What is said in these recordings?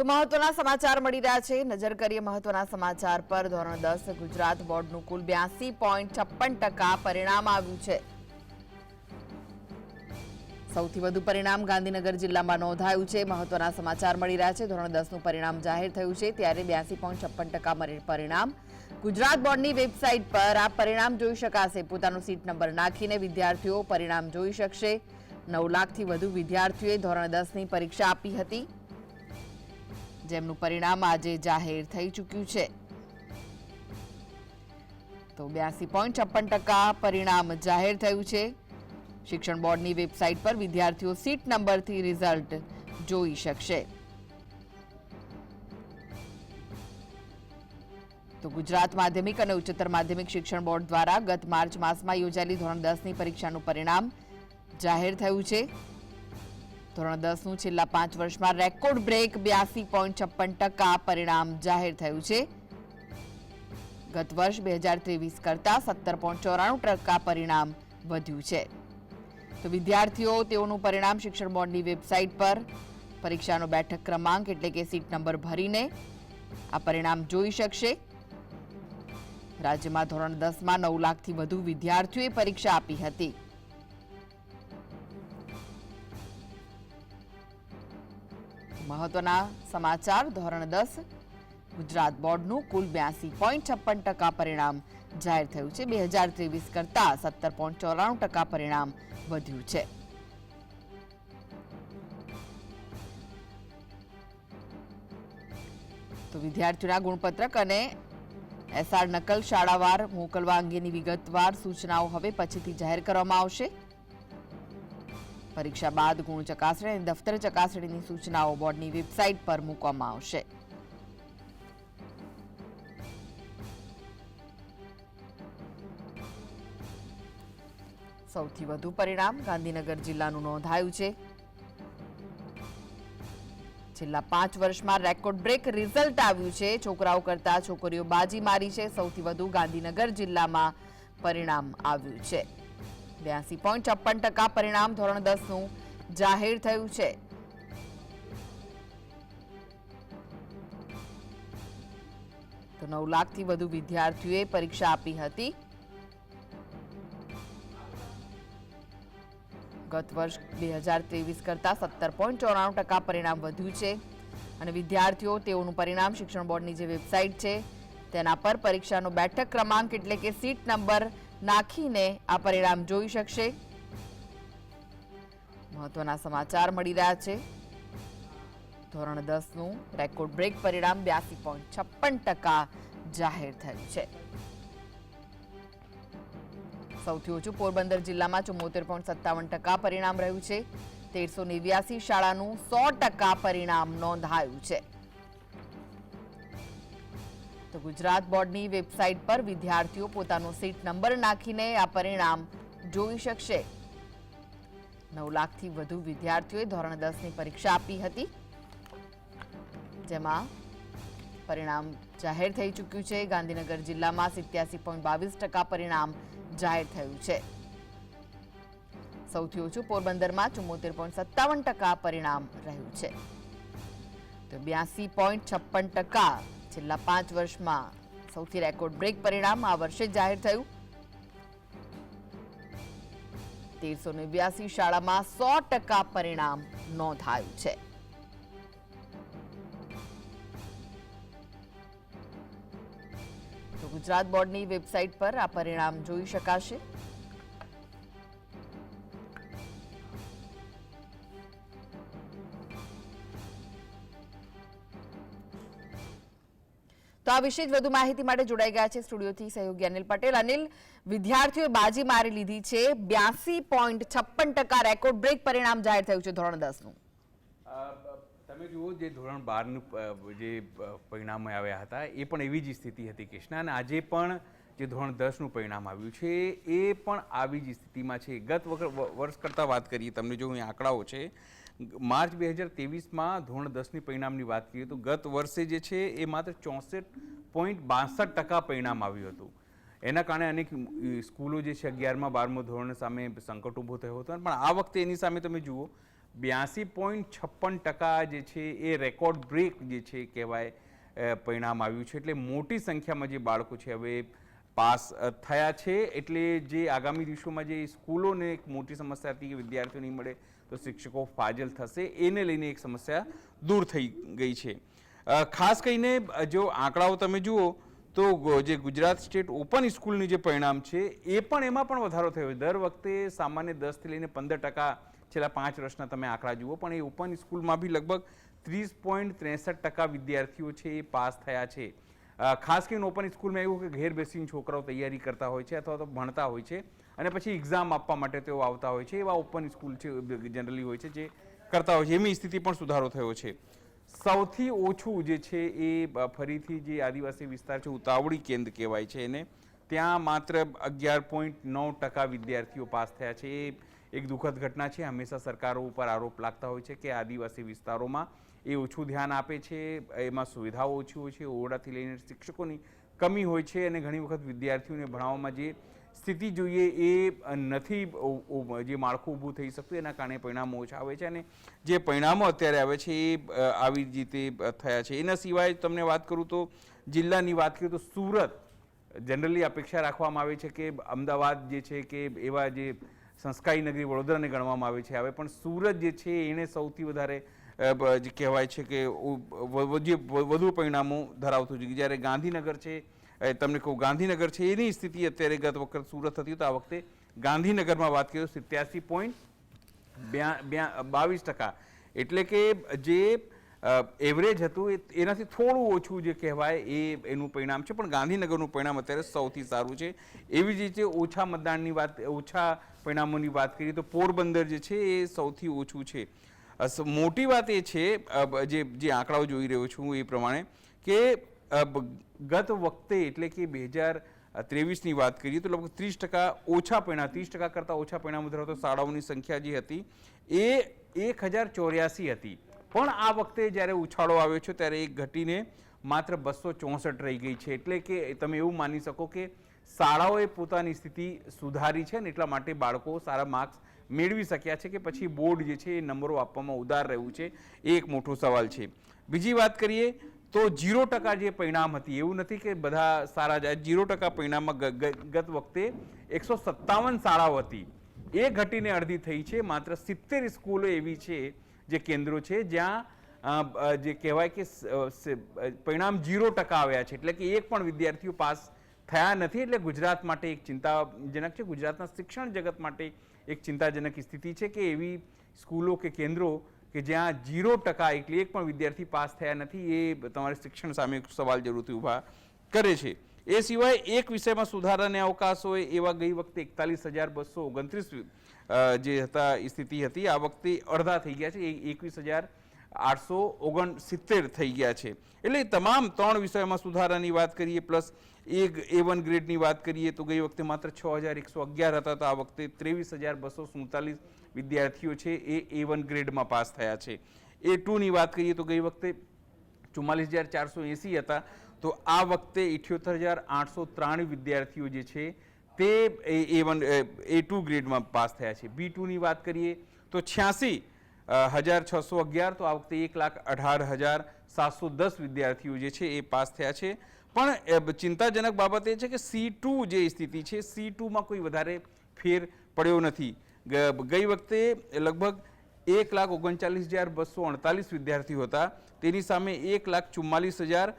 તો મહત્વના સમાચાર મળી રહ્યા છે. નજર કરીએ મહત્વના સમાચાર પર. ધોરણ દસ ગુજરાત બોર્ડનું કુલ બ્યાસી પોઈન્ટ છપ્પન ટકા પરિણામ આવ્યું છે. સૌથી વધુ પરિણામ ગાંધીનગર જિલ્લામાં નોંધાયું છે. મહત્વના સમાચાર મળી રહ્યા છે. ધોરણ દસનું પરિણામ જાહેર થયું છે. ત્યારે બ્યાસી પોઈન્ટ છપ્પન ટકા પરિણામ ગુજરાત બોર્ડની વેબસાઇટ પર. આ પરિણામ જોઈ શકાશે. પોતાનો સીટ નંબર નાખીને વિદ્યાર્થીઓ પરિણામ જોઈ શકશે. નવ લાખથી વધુ વિદ્યાર્થીઓએ ધોરણ દસની પરીક્ષા આપી હતી. જેમનું પરિણામ આજે જાહેર થઈ ચૂક્યું છે. તો બ્યાસી પોઈન્ટ છપ્પન ટકા પરિણામ જાહેર થયું છે. શિક્ષણ બોર્ડની વેબસાઇટ પર વિદ્યાર્થીઓ સીટ નંબરથી રિઝલ્ટ જોઈ શકશે. તો ગુજરાત માધ્યમિક અને ઉચ્ચતર માધ્યમિક શિક્ષણ બોર્ડ દ્વારા ગત માર્ચ માસમાં યોજાયેલી ધોરણ દસની પરીક્ષાનું પરિણામ જાહેર થયું છે. ધોરણ દસનું છેલ્લા પાંચ વર્ષમાં રેકોર્ડ બ્રેક બ્યાસી પોઈન્ટ છપ્પન ટકા પરિણામ જાહેર થયું છે. ગત વર્ષ બે હજાર ત્રેવીસ કરતાં સત્તર પોઈન્ટ ચોરાણું ટકા પરિણામ વધ્યું છે. તો વિદ્યાર્થીઓ, તેઓનું પરિણામ શિક્ષણ બોર્ડની વેબસાઇટ પર. પરીક્ષાનો બેઠક ક્રમાંક એટલે કે સીટ નંબર ભરીને આ પરિણામ જોઈ શકશે. રાજ્યમાં ધોરણ દસમાં નવ લાખથી વધુ વિદ્યાર્થીઓએ પરીક્ષા આપી હતી. મહત્વના સમાચાર. ધોરણ દસ, ગુજરાત બોર્ડનું કુલ બ્યાસી પોઈન્ટ છપ્પન ટકા પરિણામ જાહેર થયું છે. બે હજાર ત્રેવીસ કરતાં સત્તર પોઈન્ટ ચોરાણું ટકા પરિણામ વધ્યું છે. તો વિદ્યાર્થીઓના ગુણપત્રક અને એસઆર નકલ શાળાવાર મોકલવા અંગેની વિગતવાર સૂચનાઓ હવે પછીથી જાહેર કરવામાં આવશે. પરીક્ષા બાદ ગુણ ચકાસણી અને દફતર ચકાસણીની સૂચનાઓ બોર્ડની વેબસાઇટ પર મૂકવામાં આવશે. સૌથી વધુ પરિણામ ગાંધીનગર જિલ્લાનું નોંધાયું છે. છેલ્લા પાંચ વર્ષમાં રેકોર્ડ બ્રેક રિઝલ્ટ આવ્યું છે. છોકરાઓ કરતા છોકરીઓ બાજી મારી છે. સૌથી વધુ ગાંધીનગર જિલ્લામાં પરિણામ આવ્યું છે. બ્યાસી પોઈન્ટ છપ્પન ટકા પરિણામ ધોરણ દસનું જાહેર થયું છે. તો નવ લાખથી વધુ વિદ્યાર્થીઓએ પરીક્ષા આપી હતી. ગત વર્ષ બે હજાર ત્રેવીસ કરતાં સત્તર પોઈન્ટ ચોરાણું ટકા પરિણામ વધ્યું છે અને વિદ્યાર્થીઓ તેઓનું પરિણામ શિક્ષણ બોર્ડની જે વેબસાઇટ છે તેના પર પરીક્ષાનો બેઠક ક્રમાંક એટલે કે સીટ નંબર નાખીને આ પરિણામ જોઈ શકશે. મહત્વના સમાચાર મળી રહ્યા છે. ધોરણ દસનું રેકોર્ડ બ્રેક પરિણામ બ્યાસી પોઈન્ટ છપ્પન ટકા જાહેર થયું છે. સૌથી ઓછું પોરબંદર જિલ્લામાં ચુમ્મોતેર પોઈન્ટ સત્તાવન ટકા પરિણામ રહ્યું છે. તેરસો નેવ્યાસી શાળાનું સો ટકા પરિણામ નોંધાયું છે. તો ગુજરાત બોર્ડની વેબસાઇટ પર વિદ્યાર્થીઓ પોતાનો સીટ નંબર નાખીને આ પરિણામ જોઈ શકશે. નવ લાખથી વધુ વિદ્યાર્થીઓએ ધોરણ દસની પરીક્ષા આપી હતી. જેમાં પરિણામ જાહેર થઈ ચૂક્યું છે. ગાંધીનગર જિલ્લામાં સિત્યાસી પોઈન્ટ બાવીસ ટકા પરિણામ જાહેર થયું છે. સૌથી ઓછું પોરબંદરમાં ચુમ્મોતેર પોઈન્ટ સત્તાવન ટકા પરિણામ રહ્યું છે. તો બ્યાસી પોઈન્ટ છપ્પન ટકા છેલ્લા પાંચ વર્ષમાં સૌથી રેકોર્ડ બ્રેક પરિણામ આ વર્ષે જાહેર થયું. તેરસો નેવ્યાસી શાળામાં સો ટકા પરિણામ નોંધાયું છે. તો ગુજરાત બોર્ડની વેબસાઇટ પર આ પરિણામ જોઈ શકાશે. તો આ વિશે જ વધુ માહિતી માટે જોડાઈ ગયા છે સ્ટુડિયોથી સહયોગી અનિલ પટેલ. અનિલ, વિદ્યાર્થીઓએ બાજી મારી લીધી છે. બ્યાસી પોઈન્ટ છપ્પન ટકા રેકોર્ડ બ્રેક પરિણામ જાહેર થયું છે ધોરણ દસનું. તમે જુઓ, જે ધોરણ બારનું જે પરિણામો આવ્યા હતા, એ પણ એવી જ સ્થિતિ હતી કૃષ્ણા. અને આજે પણ જે ધોરણ દસનું પરિણામ આવ્યું છે, એ પણ આવી જ સ્થિતિમાં છે. ગત વખત વર્ષ કરતાં વાત કરીએ, તમને જો અહીં આંકડાઓ છે માર્ચ બે હજાર ત્રેવીસમાં ધોરણ દસની પરિણામની વાત કરીએ તો ગત વર્ષે જે છે એ માત્ર ચોસઠ પોઈન્ટ બાસઠ ટકા પરિણામ આવ્યું હતું. એના કારણે અનેક સ્કૂલો જે છે અગિયારમાં, બારમું ધોરણ સામે સંકટ ઊભો થયો હતો. પણ આ વખતે એની સામે તમે જુઓ, બ્યાસી પોઈન્ટ છપ્પન ટકા જે છે એ રેકોર્ડ બ્રેક જે છે કહેવાય પરિણામ આવ્યું છે. એટલે મોટી સંખ્યામાં જે બાળકો છે હવે પાસ થયા છે. એટલે જે આગામી દિવસોમાં જે સ્કૂલોને એક મોટી સમસ્યા હતી કે વિદ્યાર્થીઓ નહીં મળે તો શિક્ષકો ફાજલ થશે. એને લઈને એક સમસ્યા દૂર થઈ ગઈ છે. ખાસ કરીને જો આંકડાઓ તમે જુઓ, તો જે ગુજરાત સ્ટેટ ઓપન સ્કૂલનું જે પરિણામ છે, એ પણ એમાં પણ વધારો થયો દર વખતે સામાન્ય દસથી લઈને પંદર ટકા છેલ્લા પાંચ વર્ષના તમે આંકડા જુઓ, પણ એ ઓપન સ્કૂલમાં બી લગભગ ત્રીસ પોઈન્ટ ત્રેસઠ ટકા વિદ્યાર્થીઓ છે એ પાસ થયા છે. ખાસ કરીને ઓપન સ્કૂલમાં એવું કે ઘેર બેસીને છોકરાઓ તૈયારી કરતા હોય છે અથવા તો ભણતા હોય છે. અને પછી એક્ઝામ આપવા માટે તેઓ આવતા હોય છે, એવા ઓપન સ્કૂલ છે જનરલી હોય છે, જે કરતા હોય છે. એમની સ્થિતિ પણ સુધારો થયો છે. સૌથી ઓછું જે છે એ ફરીથી જે આદિવાસી વિસ્તાર છે, ઉતાવળી કેન્દ્ર કહેવાય છે એને. ત્યાં માત્ર અગિયાર પોઈન્ટ નવ ટકા વિદ્યાર્થીઓ પાસ થયા છે. એ એક દુઃખદ ઘટના છે. હંમેશા સરકારો ઉપર આરોપ લાગતા હોય છે કે આદિવાસી વિસ્તારોમાં એ ઓછું ધ્યાન આપે છે, એમાં સુવિધાઓ ઓછી હોય છે, ઓરડાથી લઈને શિક્ષકોની કમી હોય છે અને ઘણી વખત વિદ્યાર્થીઓને ભણાવવામાં જે સ્થિતિ જોઈએ એ નથી જે માળખું ઊભું થઈ શકતું એના કારણે પરિણામો ઓછા આવે છે અને જે પરિણામો અત્યારે આવે છે એ આવી રીતે થયા છે. એના સિવાય તમને વાત કરું તો જિલ્લાની વાત કરીએ તો સુરત જનરલી અપેક્ષા રાખવામાં આવે છે કે અમદાવાદ જે છે કે એવા જે સંસ્કારી નગરી વડોદરાને ગણવામાં આવે છે હવે પણ સુરત જે છે એણે સૌથી વધારે કહેવાય છે કે જે વધુ પરિણામો ધરાવતું છે જ્યારે ગાંધીનગર છે તમને કહું, ગાંધીનગર છે, એની સ્થિતિ અત્યારે ગત વખત સુરત હતી, તો આ વખતે ગાંધીનગરમાં વાત કરીએ સિત્યાસી પોઈન્ટ બાવીસ ટકા. એટલે કે જે એવરેજ હતું એનાથી થોડું ઓછું જે કહેવાય, એ, એનું પરિણામ છે. પણ ગાંધીનગરનું પરિણામ અત્યારે સૌથી સારું છે. એવી જ રીતે ઓછા મતદાનની વાત, ઓછા પરિણામોની વાત કરીએ તો પોરબંદર જે છે, એ સૌથી ઓછું છે. મોટી વાત એ છે જે જે આંકડાઓ જોઈ રહ્યો છું એ પ્રમાણે, કે ગત વખતે એટલે કે બે હજાર ત્રેવીસની વાત કરીએ તો લગભગ ત્રીસ ટકા ઓછા પરિણામ, ત્રીસ ટકા કરતાં ઓછા પૈણામાં ધરાવતો શાળાઓની સંખ્યા જે હતી એ એક હજાર ચોર્યાસી હતી. પણ આ વખતે જ્યારે ઉછાળો આવ્યો છે ત્યારે એ ઘટીને માત્ર બસો ચોસઠ રહી ગઈ છે. એટલે કે તમે એવું માની શકો કે શાળાઓએ પોતાની સ્થિતિ સુધારી છે ને એટલા માટે બાળકો સારા માર્ક્સ મેળવી શક્યા છે કે પછી બોર્ડ જે છે એ નંબરો આપવામાં ઉદાર રહ્યું છે. એ એક મોટો સવાલ છે. બીજી વાત કરીએ તો જીરો ટકા જે પરિણામ હતી, એવું નથી કે બધા સારા જાય જીરો ટકા પરિણામમાં ગત વખતે એકસો સત્તાવન શાળાઓ હતી. એ ઘટીને અડધી થઈ છે, માત્ર સિત્તેર સ્કૂલો એવી છે જે કેન્દ્રો છે, જ્યાં જે કહેવાય કે પરિણામ જીરો ટકા આવ્યા છે. એટલે કે એક પણ વિદ્યાર્થીઓ પાસ થયા નથી, એટલે ગુજરાત માટે એક ચિંતાજનક છે. ગુજરાતના શિક્ષણ જગત માટે એક ચિંતાજનક સ્થિતિ છે કે એવી સ્કૂલો કે કેન્દ્રો કે જ્યાં જીરો ટકા એટલે એક પણ વિદ્યાર્થી પાસ થયા નથી, એ તમારે શિક્ષણ સામે સવાલ જરૂરથી ઊભા કરે છે. એ સિવાય એક વિષયમાં સુધારાને અવકાશ હોય એવા ગઈ વખતે એકતાલીસ હજાર બસો ઓગણત્રીસ જે હતા સ્થિતિ હતી, આ વખતે અડધા થઈ ગયા છે એકવીસ હજાર આઠસો ઓગણસિત્તેર થઈ ગયા છે. એટલે તમામ ત્રણ વિષયોમાં સુધારાની વાત કરીએ, પ્લસ એક એ વન ગ્રેડની વાત કરીએ, તો ગઈ વખતે માત્ર છ હજાર એકસો અગિયાર હતા, તો આ વખતે ત્રેવીસ હજાર બસો સુડતાલીસ વિદ્યાર્થીઓ છે એ એ વન ગ્રેડમાં પાસ થયા છે. એ ટુની વાત કરીએ, તો ગઈ વખતે ચુમ્માલીસ હજાર ચારસો એંસી હતા, તો આ વખતે ઇઠ્યોતેર હજાર આઠસો ત્રાણું વિદ્યાર્થીઓ જે છે તે એ વન એ ટુ ગ્રેડમાં પાસ થયા છે. બી ટુની વાત કરીએ, તો છ્યાસી હજાર છસો અગિયાર તો આ વખતે એક લાખ અઢાર હજાર સાતસો દસ વિદ્યાર્થીઓ જે છે એ પાસ થયા છે. પણ ચિંતાજનક બાબત એ છે કે સી ટુ જે સ્થિતિ છે, સી ટુમાં કોઈ વધારે ફેર પડ્યો નથી. ગઈ વખતે લગભગ એક લાખ ઓગણચાલીસ હજાર બસો અડતાલીસ વિદ્યાર્થીઓ હતા. તેની સામે એક લાખ ચુમ્માલીસ હજાર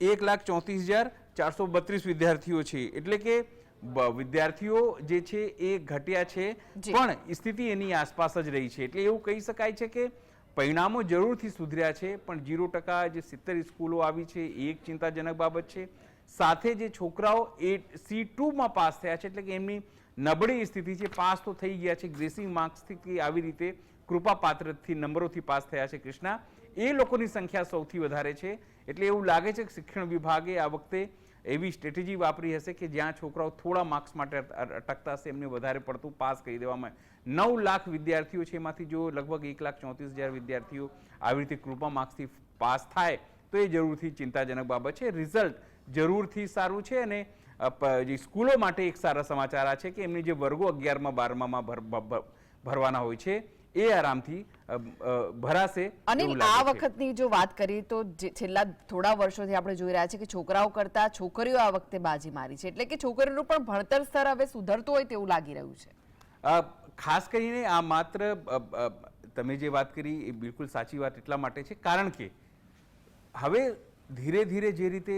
એક લાખ ચોત્રીસ હજાર ચારસો બત્રીસ વિદ્યાર્થીઓ છે. એટલે કે વિદ્યાર્થીઓ જે છે એ ઘટ્યા છે. પણ સ્થિતિ એની આસપાસ જ રહી છે. એટલે એવું કહી શકાય છે કે પરિણામો જરૂરથી સુધર્યા છે પણ જીરો ટકા જે સિત્તેર સ્કૂલો આવી છે એ એક ચિંતાજનક બાબત છે. સાથે જે છોકરાઓ એ સી ટુમાં પાસ થયા છે એટલે કે એમની નબળી સ્થિતિ છે પાસ તો થઈ ગયા છે ગ્રેસિંગ માર્ક્સથી આવી રીતે કૃપાપાત્રથી નંબરોથી પાસ થયા છે કૃષ્ણા. એ લોકોની સંખ્યા સૌથી વધારે છે. એટલે એવું લાગે છે કે શિક્ષણ વિભાગે આ વખતે એવી સ્ટ્રેટેજી વાપરી હશે કે જ્યાં છોકરાઓ થોડા માર્ક્સ માટે અટ- અટ- અટકતા હશે એમને વધારે પડતું પાસ કરી દેવામાં નવ લાખ વિદ્યાર્થીઓ છે. એમાંથી જો લગભગ એક લાખ ચોત્રીસ હજાર વિદ્યાર્થીઓ આવી રીતે કૃપા માર્ક્સથી પાસ થાય, તો એ જરૂરથી ચિંતાજનક બાબત છે. રિઝલ્ટ જરૂરથી સારું છે અને જે સ્કૂલો માટે એક સારા સમાચાર આ છે કે એમની જે વર્ગો અગિયારમાં બારમામાં ભરવાના હોય છે, એ આરામથી ભરાશે અને આ વખતની જો વાત કરીએ તો જે છેલ્લા થોડા વર્ષોથી આપણે જોઈ રહ્યા છીએ કે છોકરાઓ કરતા છોકરીઓ આ વખતે બાજી મારી છે. એટલે કે છોકરીઓનું પણ ભણતર સ્તર હવે સુધરતું હોય તેવું લાગી રહ્યું છે. ખાસ કરીને આ માત્ર તમે જે વાત કરી એ બિલકુલ સાચી વાત એટલા માટે છે. કારણ કે હવે ધીરે ધીરે જે રીતે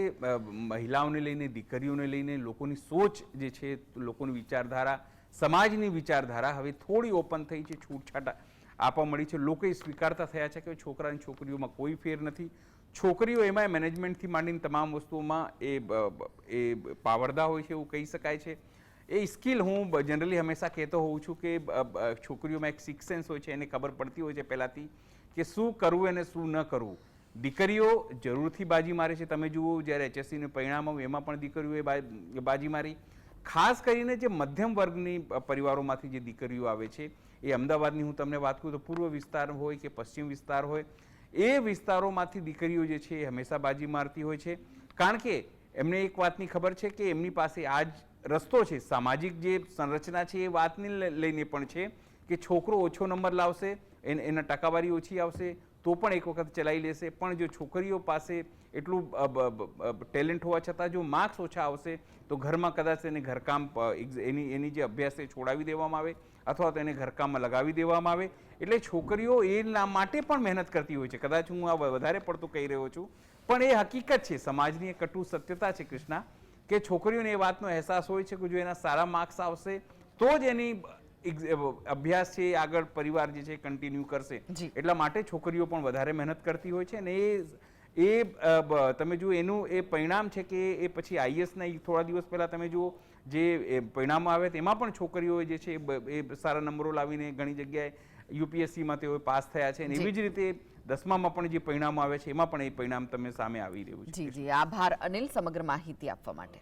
મહિલાઓને લઈને દીકરીઓને લઈને લોકોની સોચ જે છે લોકોની વિચારધારા સમાજની વિચારધારા હવે થોડી ઓપન થઈ છે છૂટછાટ આપવા મળી છે. લોકો એ સ્વીકારતા થયા છે કે છોકરા અને છોકરીઓમાં કોઈ ફેર નથી. છોકરીઓ એમાં મેનેજમેન્ટથી માંડીને તમામ વસ્તુઓમાં એ એ પાવરદા હોય છે એવું કહી શકાય છે. એ સ્કિલ હું જનરલી હંમેશા કહેતો હોઉં છું કે છોકરીઓમાં એક સિક્સ સેન્સ હોય છે, એને ખબર પડતી હોય છે પહેલાંથી કે શું કરવું અને શું ન કરવું. દીકરીઓ જરૂરથી બાજી મારે છે. તમે જુઓ, જ્યારે એચએસસીનું પરિણામ આવ્યું, એમાં પણ દીકરીઓએ બાજી મારી. ખાસ કરીને જે મધ્યમ વર્ગની પરિવારોમાંથી જે દીકરીઓ આવે છે એ અમદાવાદની હું તમને વાત કરું તો પૂર્વ વિસ્તાર હોય કે પશ્ચિમ વિસ્તાર હોય, એ વિસ્તારોમાંથી દીકરીઓ જે છે એ હંમેશા બાજી મારતી હોય છે. કારણ કે એમને એક વાતની ખબર છે કે એમની પાસે આ જ રસ્તો છે, સામાજિક જે સંરચના છે એ વાતને લઈને પણ છે કે છોકરો ઓછો નંબર લાવશે એને ટકાવારી ઓછી આવશે, તો પણ એક વખત ચલાવી લેશે. પણ જો છોકરીઓ પાસે એટલું ટેલેન્ટ હોવા છતાં જો માર્ક્સ ઓછા આવશે તો ઘરમાં કદાચ એને ઘરકામ એની એની જે અભ્યાસ છે એ છોડાવી દેવામાં આવે અથવા તો એને ઘરકામમાં લગાવી દેવામાં આવે. એટલે છોકરીઓ એના માટે પણ મહેનત કરતી હોય છે. કદાચ હું આ વધારે પડતું કહી રહ્યો છું. પણ એ હકીકત છે સમાજની એક કટુ સત્યતા છે કૃષ્ણા કે છોકરીઓને એ વાતનો અહેસાસ હોય છે કે જો એના સારા માર્ક્સ આવશે તો જ એની અભ્યાસ છે એ આગળ પરિવાર જે છે કન્ટિન્યુ કરશે. એટલા માટે છોકરીઓ પણ વધારે મહેનત કરતી હોય છે અને એ એ તમે જુઓ એનું એ પરિણામ છે કે એ પછી આઈએસના થોડા દિવસ પહેલાં તમે જુઓ જે પરિણામો આવે તેમાં પણ છોકરીઓ જે છે એ એ સારા નંબરો લાવીને ઘણી જગ્યાએ યુપીએસસીમાં તેઓ પાસ થયા છે અને એવી જ રીતે દસમામાં પણ જે પરિણામો આવે છે એમાં પણ એ પરિણામ તમે સામે આવી રહ્યું છે. જી જી. આભાર અનિલ સમગ્ર માહિતી આપવા માટે.